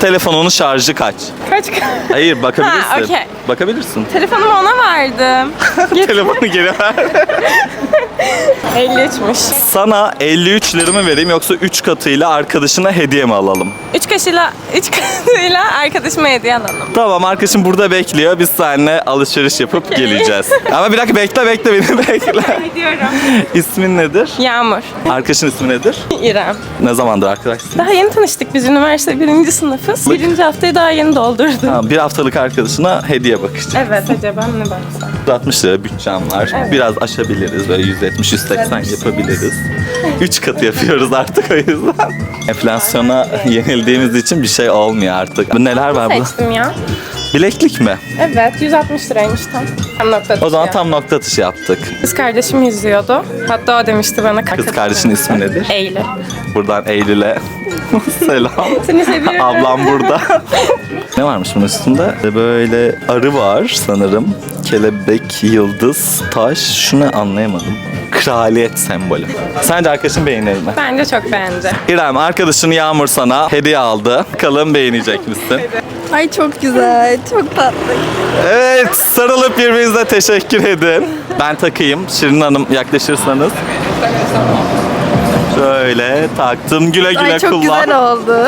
Telefonunun şarjı kaç? Kaç Hayır bakabilirsin. Okey. Bakabilirsin. Telefonumu ona verdim. Telefonu geri ver. 53'müş. Sana 53 lira mı vereyim yoksa 3 katıyla arkadaşına hediye mi alalım? 3 kaşıyla, 3 katıyla arkadaşıma hediye alalım. Tamam arkadaşım burada bekliyor. Biz seninle alışveriş yapıp geleceğiz. Ama bir dakika bekle bekle beni bekle. Gidiyorum. İsmin nedir? Yağmur. Arkadaşın ismi nedir? İrem. Ne zamandır arkadaşsın? Daha yeni tanıştık biz üniversite birinci sınıfız. Birinci haftayı daha yeni doldurdum. Tamam, bir haftalık arkadaşına hediye bakacağım. Evet acaba ne baksam? 60 lira bütçem var. Biraz aşabiliriz. Böyle 170-180 yapabiliriz. 3 katı yapıyoruz artık o yüzden. Enflasyona yenildiğimiz için bir şey olmuyor artık. Bu neler var burada? Seçtim ya. Bileklik mi? Evet 160 liraymış tam. Tam nokta O zaman atışı. tam nokta atışı yaptık. Kız kardeşim yüzüyordu. Hatta o demişti bana. Kız kardeşin ismi nedir? Eylül. Buradan Eylül'e selam. Seni seviyorum. Ablam burada. ne varmış bunun üstünde? Böyle arı var sanırım. Kelebek, yıldız, taş. Şunu anlayamadım. Kraliyet sembolü. Sence arkadaşın beğenir mi? Bence çok beğendi. İrem arkadaşın Yağmur sana hediye aldı. Bakalım beğenecek misin? Ay çok güzel, çok tatlı. Evet sarılıp birbirinize teşekkür edin. Ben takayım. Şirin Hanım yaklaşırsanız. Şöyle taktım. Güle güle Ay çok kullan. güzel oldu.